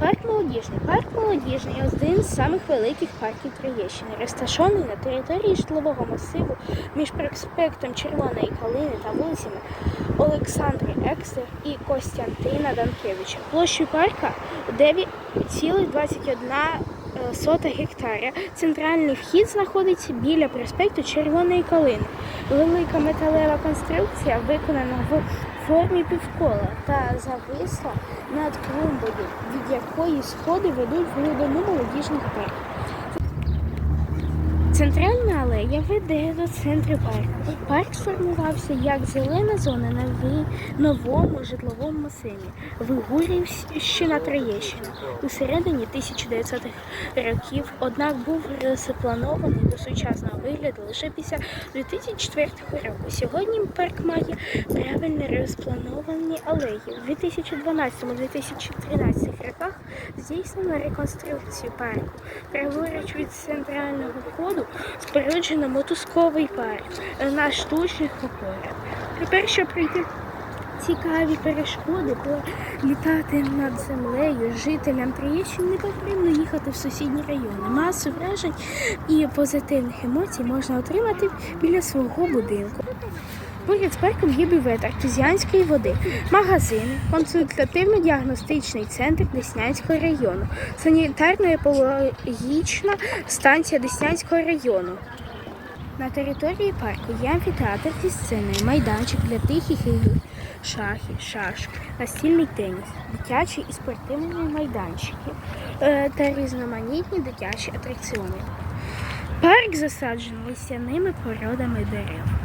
Парк молодіжний. Парк молодіжний один з самих великих парків Троєщини, розташований на території житлового масиву між проспектом Червоної Калини та вулицями Олександри Екстер і Костянтина Данкевича. Площею парка 9,21 сота гектаря. Центральний вхід знаходиться біля проспекту Червоної Калини. Велика металева конструкція виконана в формі півкола та зависла над клумбою, від якої сходи ведуть в глибину молодіжних парк. Центральна алея веде до центру парку. Парк сформувався як зелена зона на новому житловому масиві Вигурівщина Троєщина у середині 1900-х років, однак був розпланований до сучасного вигляду лише після 2004 року. Сьогодні парк має правильно розплановані алеї. У 2012-2013 роках здійснено реконструкцію парку. Праворуч від центрального входу споруджено мотузковий парк на штучних опорах. Тепер, щоб пройти цікаві перешкоди, політати над землею жителям Троєщини не потрібно їхати в сусідні райони. Масу вражень і позитивних емоцій можна отримати біля свого будинку. Поряд з парком є бювет артезіанської води, магазини, консультативно-діагностичний центр Деснянського району, санітарно-екологічна станція Деснянського району. На території парку є амфітеатр зі сценою, майданчик для тихих ігор, шахи, шашки, настільний теніс, дитячі і спортивні майданчики е, та різноманітні дитячі атракціони. Парк засаджений листяними породами дерев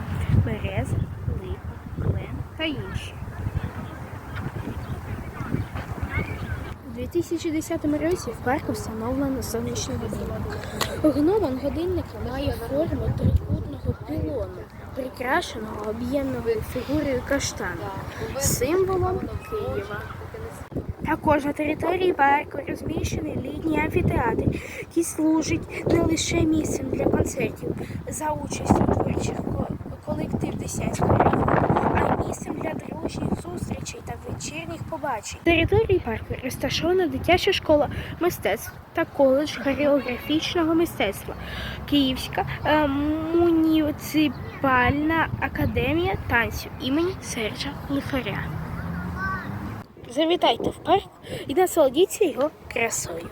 береза, липа, клен та інші. У 2010 році в парку встановлено сонячний годинник. Гномон годинника має форму трикутного пілону, прикрашеного об'ємною фігурою каштана, символом Києва. Також на території парку розміщений літній амфітеатр, який служить не лише місцем для концертів за участю творчих колектив Деснянського району, а місцем для дружніх зустрічей та вечірніх побачень. На території парку розташована дитяча школа мистецтв та коледж хореографічного мистецтва, Київська е, муніципальна академія танців імені Сержа Лифаря. Завітайте в парк і насолодіться його красою.